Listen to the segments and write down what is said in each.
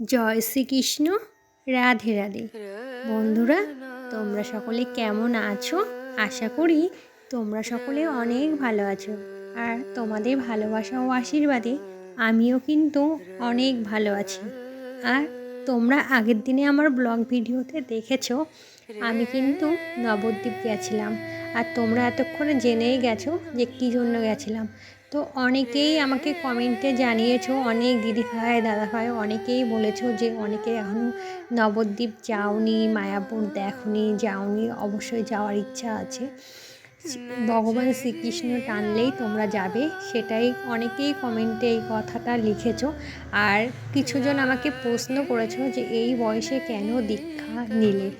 জয় শ্রীকৃষ্ণ, রাধে রাধে। বন্ধুরা, তোমরা সকলে কেমন আছো? আশা করি তোমরা সকলে অনেক ভালো আছো। আর তোমাদের ভালোবাসা ও আশীর্বাদে আমিও কিন্তু অনেক ভালো আছি। আর তোমরা আগের দিনে আমার ব্লগ ভিডিওতে দেখেছ, আমি কিন্তু নবদ্বীপ গেছিলাম। আর তোমরা এতক্ষণে জেনেই গেছো যে কী জন্য গেছিলাম। তো অনেকেই আমাকে কমেন্টে জানিয়েছো, অনেক দিদিভাই, দাদাভাই অনেকেই বলেছ যে অনেকে এখনও নবদ্বীপ যাওনি, মায়াপুর দেখনি, যাওনি, অবশ্যই যাওয়ার ইচ্ছা আছে। ভগবান শ্রীকৃষ্ণ টানলেই তোমরা যাবে, সেটাই অনেকেই কমেন্টে এই কথাটা লিখেছ। আর কিছুজন আমাকে প্রশ্ন করেছ যে এই বয়সে কেন দীক্ষা নিলে?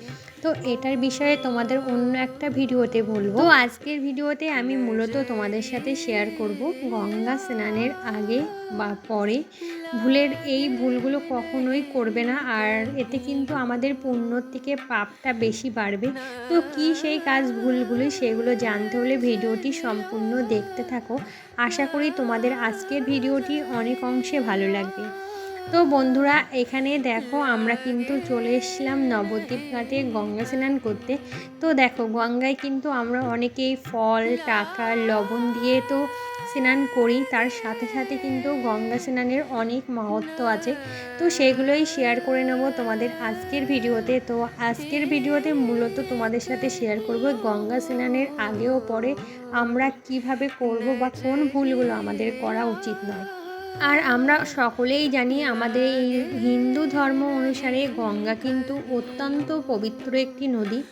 তো এটার বিষয়ে তোমাদের অন্য একটা ভিডিওতে বলব। তো আজকের ভিডিওতে আমি মূলত তোমাদের সাথে শেয়ার করব গঙ্গা স্নানের আগে বা পরে। ভুলের এই ভুলগুলো কখনোই করবে না আর এতে কিন্তু আমাদের পুণ্যর থেকে পাপটা বেশি বাড়বে। তো কি সেই কাজ ভুলগুলি সেগুলো জানতে হলে ভিডিওটি সম্পূর্ণ দেখতে থাকো। আশা করি তোমাদের আজকের ভিডিওটি অনেক অংশে ভালো লাগবে। তো বন্ধুরা, এখানে দেখো আমরা কিন্তু চলে এসেছিলাম নবদ্বীপ ঘাটে গঙ্গা স্নান করতে। তো দেখো, গঙ্গায় কিন্তু আমরা অনেকেই ফল, টাকা, লবণ দিয়ে তো স্নান করি। তার সাথে সাথে কিন্তু গঙ্গা স্নানের অনেক মহত্ব আছে। তো সেগুলোই শেয়ার করে নেব তোমাদের আজকের ভিডিওতে। তো আজকের ভিডিওতে মূলত তোমাদের সাথে শেয়ার করব গঙ্গা স্নানের আগে ও পরে আমরা কীভাবে করব বা কোন ভুলগুলো আমাদের করা উচিত নয়। আর আমরা সকলেই জানি আমাদের এই হিন্দু ধর্ম অনুসারে গঙ্গা কিন্তু অত্যন্ত পবিত্র একটি নদী।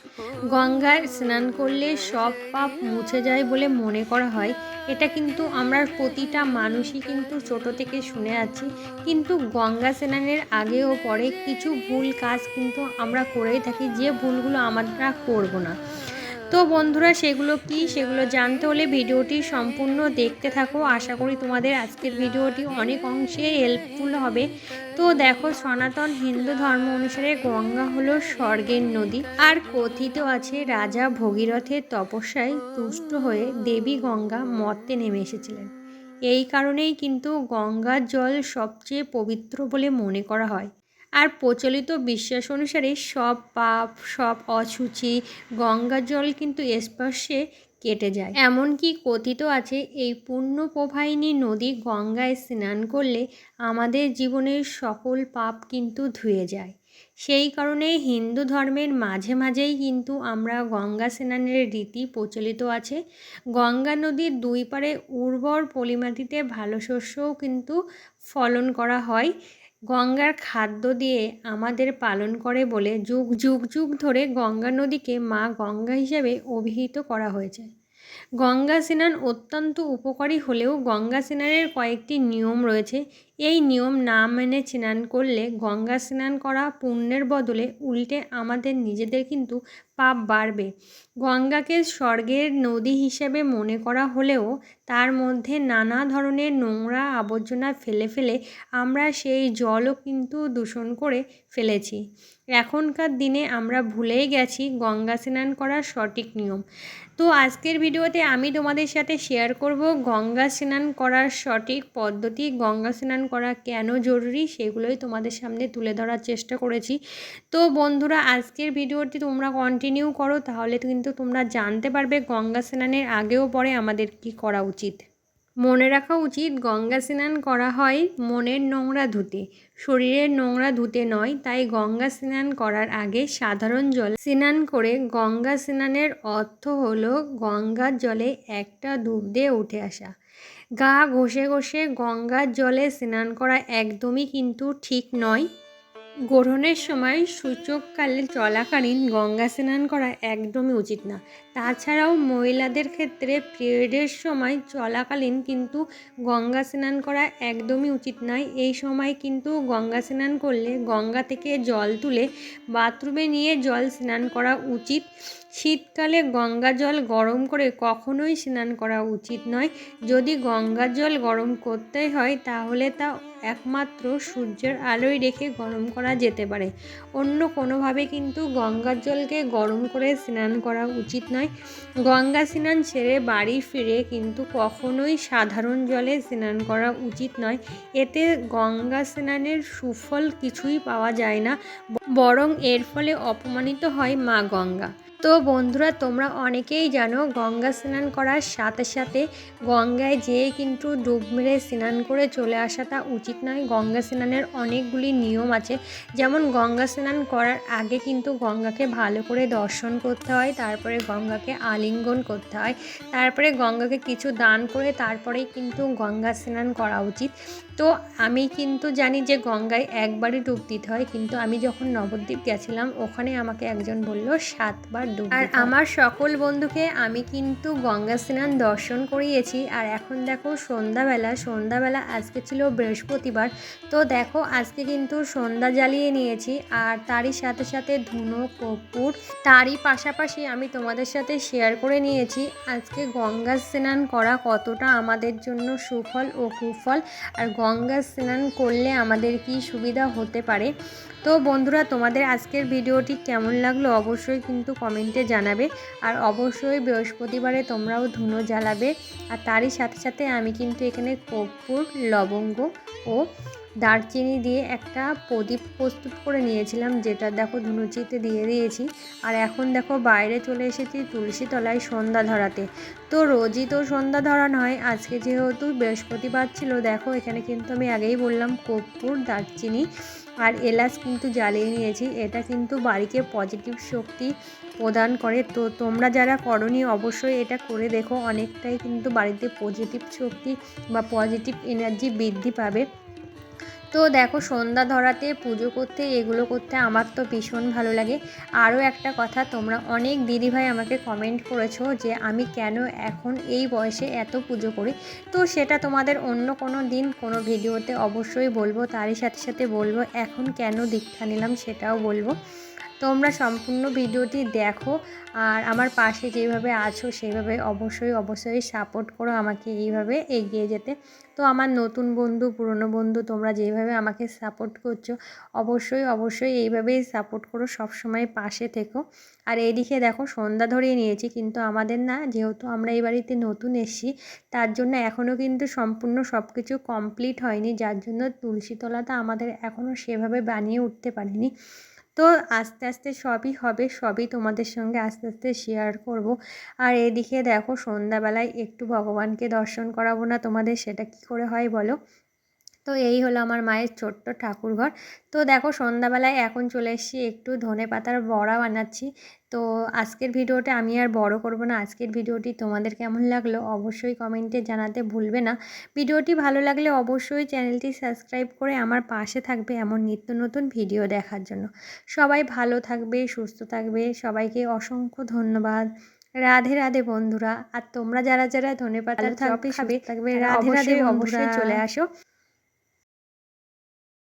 গঙ্গায় স্নান করলে সব পাপ মুছে যায় বলে মনে করা হয়। এটা কিন্তু আমরা প্রতিটা মানুষই কিন্তু ছোট থেকে শুনে আছি। কিন্তু গঙ্গা স্নানের আগে ও পরে কিছু ভুল কাজ কিন্তু আমরা করেই থাকি। যে ভুলগুলো আমরা করব না। তো বন্ধুরা, সেগুলো কি, সেগুলো জানতে হলে ভিডিওটি সম্পূর্ণ দেখতে থাকো। আশা করি তোমাদের আজকের ভিডিওটি অনেক অংশে হেল্পফুল হবে। তো দেখো, সনাতন হিন্দু ধর্ম অনুসারে গঙ্গা হলো স্বর্গের নদী। আর কথিত আছে, রাজা ভগীরথের তপস্যায় তুষ্ট হয়ে দেবী গঙ্গা মর্তে নেমে এসেছিলেন। এই কারণেই কিন্তু গঙ্গার জল সবচেয়ে পবিত্র বলে মনে করা হয়। আর প্রচলিত বিশ্বাস অনুসারে সব পাপ, সব অসুচি গঙ্গা জল কিন্তু স্পর্শে কেটে যায়। এমনকি কথিত আছে, এই পুণ্য প্রবাহিনী নদী গঙ্গায় স্নান করলে আমাদের জীবনের সকল পাপ কিন্তু ধুয়ে যায়। সেই কারণে হিন্দু ধর্মের মাঝে মাঝেই কিন্তু আমরা গঙ্গা স্নানের রীতি প্রচলিত আছে। গঙ্গা নদীর দুই পারে উর্বর পলিমাটিতে ভালো শস্যও কিন্তু ফলন করা হয়। গঙ্গার খাদ্য দিয়ে আমাদের পালন করে বলে যুগ যুগ যুগ ধরে গঙ্গা নদীকে মা গঙ্গা হিসেবে অভিহিত করা হয়েছে। গঙ্গা স্নান অত্যন্ত উপকারী হলেও গঙ্গা স্নানের কয়েকটি নিয়ম রয়েছে। এই নিয়ম না মেনে স্নান করলে গঙ্গা স্নান করা পুণ্যের বদলে উল্টে আমাদের নিজেদের কিন্তু পাপ বাড়বে। গঙ্গাকে স্বর্গের নদী হিসেবে মনে করা হলেও তার মধ্যে নানা ধরনের নোংরা আবর্জনা ফেলে ফেলে আমরা সেই জলও কিন্তু দূষণ করে ফেলেছি। এখনকার দিনে আমরা ভুলেই গেছি গঙ্গা স্নান করার সঠিক নিয়ম। তো আজকের ভিডিওতে আমি তোমাদের সাথে শেয়ার করব গঙ্গা স্নান করার সঠিক পদ্ধতি, গঙ্গা স্নান করা কেন জরুরি সেগুলোই তোমাদের সামনে তুলে ধরার চেষ্টা করেছি। তো বন্ধুরা, আজকের ভিডিওটি তোমরা কন্টিনিউ করো, তাহলে কিন্তু তোমরা জানতে পারবে গঙ্গা স্নানের আগেও পরে আমাদের কি করা উচিত। মনে রাখা উচিত, গঙ্গা স্নান করা হয় মনের নোংরা ধুতে। শরীরের নোংরা ধুতে নয়, তাই গঙ্গা স্নান করার আগে সাধারণ জল স্নান করে গঙ্গা স্নানের অর্থ হলো গঙ্গার জলে একটা ডুব দিয়ে উঠে আসা। গা ঘষে ঘষে গঙ্গার জলে স্নান করা একদমই কিন্তু ঠিক নয়। গ্রহণের সময় সূচককালে চলাকালীন গঙ্গা স্নান করা একদমই উচিত না। তাছাড়াও মহিলাদের ক্ষেত্রে পিরিয়ডের সময় চলাকালীন কিন্তু গঙ্গা স্নান করা একদমই উচিত নয়। এই সময় কিন্তু গঙ্গা স্নান করলে গঙ্গা থেকে জল তুলে বাথরুমে নিয়ে জল স্নান করা উচিত। শীতকালে গঙ্গা জল গরম করে কখনোই স্নান করা উচিত নয়। যদি গঙ্গা জল গরম করতে হয় তাহলে তা একমাত্র সূর্যের আলোয় রেখে গরম করা যেতে পারে। অন্য কোনোভাবে কিন্তু গঙ্গার জলকে গরম করে স্নান করা উচিত নয়। গঙ্গা স্নান ছেড়ে বাড়ি ফিরে কিন্তু কখনোই সাধারণ জলে স্নান করা উচিত নয়। এতে গঙ্গা স্নানের সুফল কিছুই পাওয়া যায় না, বরং এর ফলে অপমানিত হয় মা গঙ্গা। তো বন্ধুরা, তোমরা অনেকেই জানো গঙ্গা স্নান করার সাথে সাথে গঙ্গায় যেয়ে কিন্তু ডুব মেরে স্নান করে চলে আসাটা উচিত নয়। গঙ্গা স্নানের অনেকগুলি নিয়ম আছে। যেমন গঙ্গা স্নান করার আগে কিন্তু গঙ্গাকে ভালো করে দর্শন করতে হয়, তারপরে গঙ্গাকে আলিঙ্গন করতে হয়, তারপরে গঙ্গাকে কিছু দান করে তারপরেই কিন্তু গঙ্গা স্নান করা উচিত। তো আমি কিন্তু জানি যে গঙ্গায় একবারই ডুব দিতে হয় কিন্তু আমি যখন নবদ্বীপ গেছিলাম ওখানে আমাকে একজন বলল সাতবার ডুব আর আমার সকল বন্ধুকে আমি কিন্তু গঙ্গা স্নান দর্শন করিয়েছি আর এখন দেখো সন্ধ্যাবেলা সন্ধ্যাবেলা আজকে ছিল বৃহস্পতিবার তো দেখো আজকে কিন্তু সন্ধ্যা জ্বালিয়ে নিয়েছি আর তারই সাথে সাথে ধুনো কপুর তারই পাশাপাশি আমি তোমাদের সাথে শেয়ার করে নিয়েছি। আজকে গঙ্গা স্নান করা কতটা আমাদের জন্য সুফল ও কুফল আর গঙ্গা স্নান করলে আমাদের কি সুবিধা হতে পারে? তো বন্ধুরা, তোমাদের আজকের ভিডিওটি কেমন লাগল অবশ্যই কিন্তু কমেন্টে জানাবে। আর অবশ্যই বৃহস্পতিবারে তোমরাও ধুনো জ্বালাবে। আর তারই সাথে সাথে আমি কিন্তু এখানে কর্পূর, লবঙ্গ ও দারচিনি দিয়ে একটা প্রদীপ প্রস্তুত করে নিয়েছিলাম, যেটা দেখো ধুনুচিতে দিয়ে দিয়েছি। আর এখন দেখো বাইরে চলে এসেছি তুলসী তলায় সন্ধ্যা ধরাতে। তো রোজই তো সন্ধ্যা ধরা নয় আজকে যেহেতু বৃহস্পতিবার ছিল, দেখো এখানে কিন্তু আমি আগেই বললাম কর্পূর, দারচিনি আর এলাচ কিন্তু জ্বালিয়ে নিয়েছি। এটা কিন্তু বাড়িকে পজিটিভ শক্তি প্রদান করে। তো তোমরা যারা করনি, অবশ্যই এটা করে দেখো, অনেকটাই কিন্তু বাড়িতে পজিটিভ শক্তি বা পজিটিভ এনার্জি বৃদ্ধি পাবে। তো দেখো সন্ধ্যা ধরাতে, পুজো করতে, এগুলো করতে আমার তো ভীষণ ভালো লাগে। আরও একটা কথা, তোমরা অনেক দিদিভাই আমাকে কমেন্ট করেছ যে আমি কেন এখন এই বয়সে এত পুজো করি। তো সেটা তোমাদের অন্য কোনো দিন কোনো ভিডিওতে অবশ্যই বলব। তারই সাথে সাথে বলব, এখন কেন দীক্ষা নিলাম সেটাও বলব। তোমরা সম্পূর্ণ ভিডিওটি দেখো আর আমার পাশে যেভাবে আছো সেইভাবে অবশ্যই অবশ্যই সাপোর্ট করো আমাকে এইভাবে এগিয়ে যেতে। তো আমার নতুন বন্ধু, পুরনো বন্ধু, তোমরা যেভাবে আমাকে সাপোর্ট করছ, অবশ্যই অবশ্যই এইভাবেই সাপোর্ট করো, সবসময় পাশে থেকো। আর এইদিকে দেখো, সন্ধ্যা ধরিয়ে নিয়েছি, কিন্তু আমাদের না, যেহেতু আমরা এই বাড়িতে নতুন এসেছি, তার জন্য এখনও কিন্তু সম্পূর্ণ সব কিছু কমপ্লিট হয়নি, যার জন্য তুলসী তুলসীতলাটা আমাদের এখনও সেভাবে বানিয়ে উঠতে পারিনি। তো আস্তে আস্তে সবই হবে, সবই তোমাদের সঙ্গে আস্তে আস্তে শেয়ার করব। আর এদিকে দেখো সন্ধ্যাবেলায় একটু ভগবানকে দর্শন করাবো না তোমাদের, সেটা কি করে হয় বলো? তো এই হলো আমার মায়ের ছোট্ট ঠাকুরঘর। তো দেখো সন্ধ্যাবেলায় এখন চলে এসেছি একটু ধনে পাতার বড়া বানাচ্ছি। তো আজকের ভিডিওটা আমি আর বড় করব না। আজকের ভিডিওটি তোমাদের কেমন লাগল অবশ্যই কমেন্টে জানাতে ভুলবে না। ভিডিওটি ভালো লাগলে অবশ্যই চ্যানেলটি সাবস্ক্রাইব করে আমার পাশে থাকবে এমন নিত্য নতুন ভিডিও দেখার জন্য। সবাই ভালো থাকবে সুস্থ থাকবে। সবাইকে অসংখ্য ধন্যবাদ। রাধে রাধে বন্ধুরা। আর তোমরা যারা যারা ধনে পাতা থাকবে থাকবে রাধে রাধে অবশ্যই চলে আসো।